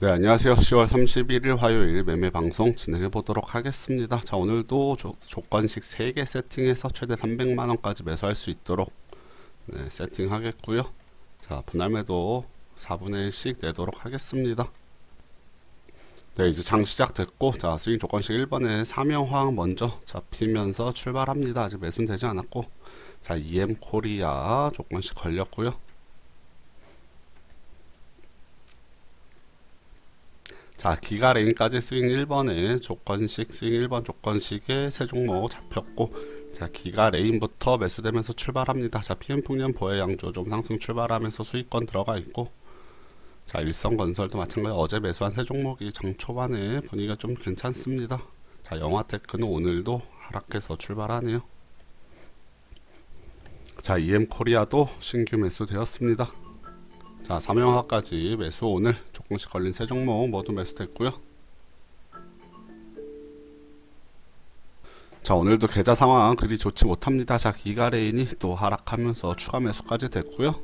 네, 안녕하세요. 10월 31일 화요일 매매 방송 진행해 보도록 하겠습니다. 자, 오늘도 조, 조건식 3개 세팅해서 최대 300만 원까지 매수할 수 있도록 네, 세팅하겠고요. 자, 분할 매도 4분의 1씩 내도록 하겠습니다. 네, 이제 장 시작됐고, 자, 스윙 조건식 1번에 사명화학 먼저 잡히면서 출발합니다. 아직 매수는 되지 않았고, 자, EM 코리아 조건식 걸렸고요. 자, 기가 레인까지 스윙 1번에 조건식 스윙 1번 조건식에 세 종목 잡혔고 자, 기가 레인부터 매수되면서 출발합니다. 자, PM 풍년 보혜 양조 좀 상승 출발하면서 수익권 들어가 있고 자, 일성 건설도 마찬가지 어제 매수한 세 종목이 장 초반에 분위기가 좀 괜찮습니다. 자, 영화테크는 오늘도 하락해서 출발하네요. 자, EM 코리아도 신규 매수되었습니다. 자, 삼영화까지 매수 오늘 조금씩 걸린 세 종목 모두 매수됐고요. 자, 오늘도 계좌 상황 그리 좋지 못합니다. 자, 기가레인이 또 하락하면서 추가 매수까지 됐고요.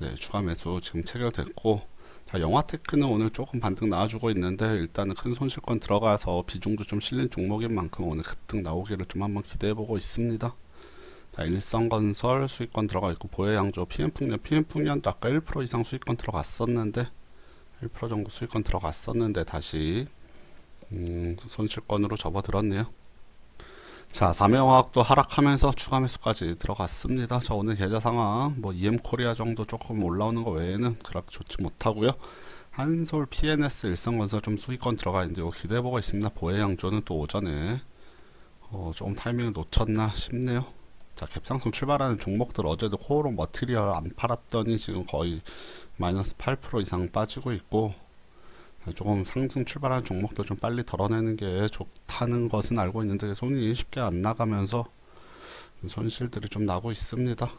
네, 추가 매수 지금 체결됐고 자, 영화테크는 오늘 조금 반등 나와주고 있는데 일단은 큰 손실권 들어가서 비중도 좀 실린 종목인 만큼 오늘 급등 나오기를 좀 한번 기대해보고 있습니다. 자, 일성건설 수익권 들어가 있고 보혜양조, PM풍년, PM풍년도 아까 1% 이상 수익권 들어갔었는데 1% 정도 수익권 들어갔었는데 다시 음, 손실권으로 접어들었네요. 자, 삼영화학도 하락하면서 추가 매수까지 들어갔습니다. 자, 오늘 계좌 상황 뭐 EM 코리아 정도 조금 올라오는 거 외에는 그렇게 좋지 못하고요. 한솔 PNS 일성건설 좀 수익권 들어가 있는데 기대해보고 있습니다. 보혜양조는 또 오전에 어, 조금 타이밍을 놓쳤나 싶네요. 자, 갭상승 출발하는 종목들 어제도 코오롱 머티리얼 안 팔았더니 지금 거의 마이너스 8% 이상 빠지고 있고 조금 상승 출발하는 종목도 좀 빨리 덜어내는 게 좋다는 것은 알고 있는데 손이 쉽게 안 나가면서 손실들이 좀 나고 있습니다.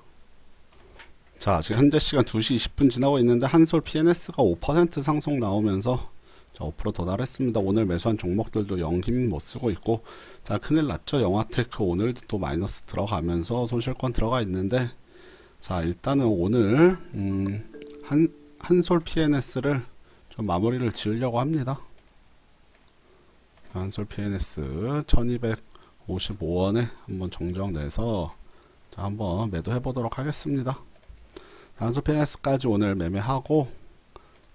자, 지금 현재 시간 2시 20분 지나고 있는데 한솔 PNS가 5% 상승 나오면서 자, 5% 도달했습니다. 오늘 매수한 종목들도 영힘 못 쓰고 있고, 자, 큰일 났죠. 영화테크 오늘도 또 마이너스 들어가면서 손실권 들어가 있는데, 자, 일단은 오늘, 음, 한, 한솔 PNS를 좀 마무리를 지으려고 합니다. 한솔 PNS 1255원에 한번 정정 내서, 자, 한번 매도해 보도록 하겠습니다. 한솔 PNS까지 오늘 매매하고,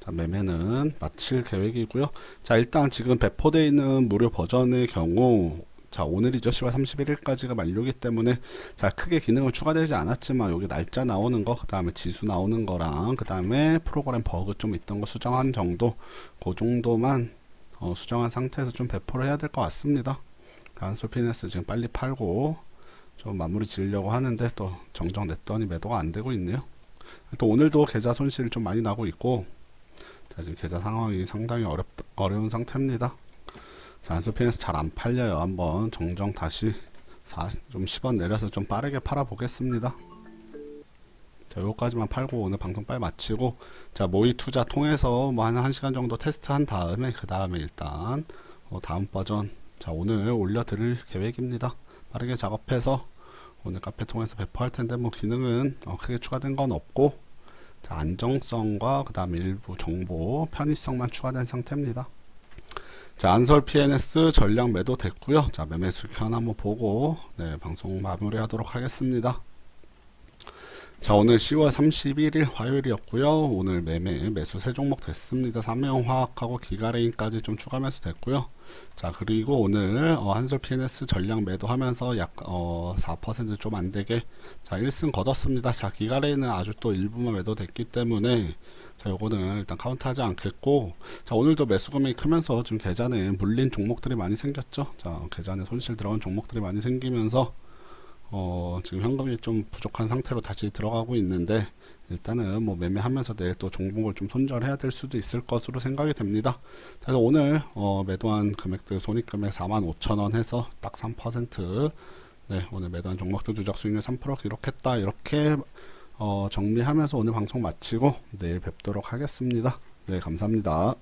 자, 매매는 마칠 계획이고요. 자, 일단 지금 배포되어 있는 무료 버전의 경우 자, 오늘이죠. 10월 31일까지가 만료기 때문에 자, 크게 기능은 추가되지 않았지만 여기 날짜 나오는 거, 그다음에 지수 나오는 거랑 그다음에 프로그램 버그 좀 있던 거 수정한 정도 그 정도만 어, 수정한 상태에서 좀 배포를 해야 될 것 같습니다. 한솔 피네스 지금 빨리 팔고 좀 마무리 지으려고 하는데 또 정정 냈더니 매도가 안 되고 있네요. 또 오늘도 계좌 손실 좀 많이 나고 있고 자, 지금 계좌 상황이 상당히 어렵, 어려운 상태입니다. 자, 한솔피네스 잘안 팔려요. 한번 정정 다시 4, 좀 10원 내려서 좀 빠르게 팔아 보겠습니다. 자, 요거까지만 팔고 오늘 방송 빨리 마치고 자, 모의 투자 통해서 뭐 한 1시간 정도 테스트 한 다음에 그 다음에 일단 어, 다음 버전 자, 오늘 올려 드릴 계획입니다. 빠르게 작업해서 오늘 카페 통해서 배포할 텐데 뭐 기능은 어, 크게 추가된 건 없고 자, 안정성과 그 다음에 일부 정보 편의성만 추가된 상태입니다. 자, 안설 PNS 전량 매도 됐고요. 자, 매매 수익현 한번 보고 네, 방송 마무리하도록 하겠습니다. 자, 오늘 10월 31일 화요일이었고요. 오늘 매매 매수 세 종목 됐습니다. 삼명화학하고 기가레인까지 좀 추가 매수 됐고요. 자, 그리고 오늘 어, 한솔 PNS 전량 매도하면서 약 어, 4%좀 안 되게 자, 1승 거뒀습니다. 자, 기가레인은 아주 또 일부만 매도됐기 때문에 자, 요거는 일단 카운트하지 않겠고 자, 오늘도 매수 금액이 크면서 지금 계좌에 물린 종목들이 많이 생겼죠. 자, 계좌에 손실 들어간 종목들이 많이 생기면서 어, 지금 현금이 좀 부족한 상태로 다시 들어가고 있는데 일단은 뭐 매매하면서 내일 또 종목을 좀 손절해야 될 수도 있을 것으로 생각이 됩니다. 그래서 오늘 어, 매도한 금액들 손익금액 45,000원 해서 딱 3% 네, 오늘 매도한 종목들 누적 수익률 3% 기록했다. 이렇게 어, 정리하면서 오늘 방송 마치고 내일 뵙도록 하겠습니다. 네, 감사합니다.